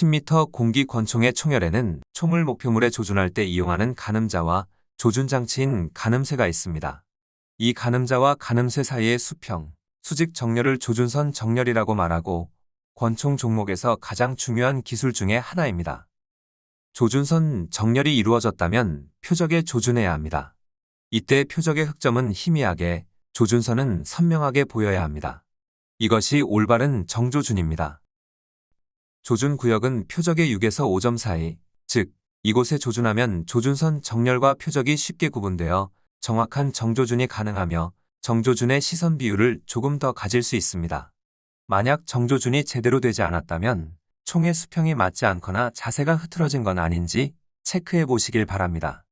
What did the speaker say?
10m 공기 권총의 총열에는 총을 목표물에 조준할 때 이용하는 가늠자와 조준 장치인 가늠쇠가 있습니다. 이 가늠자와 가늠쇠 사이의 수평, 수직 정렬을 조준선 정렬이라고 말하고 권총 종목에서 가장 중요한 기술 중의 하나입니다. 조준선 정렬이 이루어졌다면 표적에 조준해야 합니다. 이때 표적의 흑점은 희미하게, 조준선은 선명하게 보여야 합니다. 이것이 올바른 정조준입니다. 조준 구역은 표적의 6에서 5점 사이, 즉, 이곳에 조준하면 조준선 정렬과 표적이 쉽게 구분되어 정확한 정조준이 가능하며 정조준의 시선 비율을 조금 더 가질 수 있습니다. 만약 정조준이 제대로 되지 않았다면 총의 수평이 맞지 않거나 자세가 흐트러진 건 아닌지 체크해 보시길 바랍니다.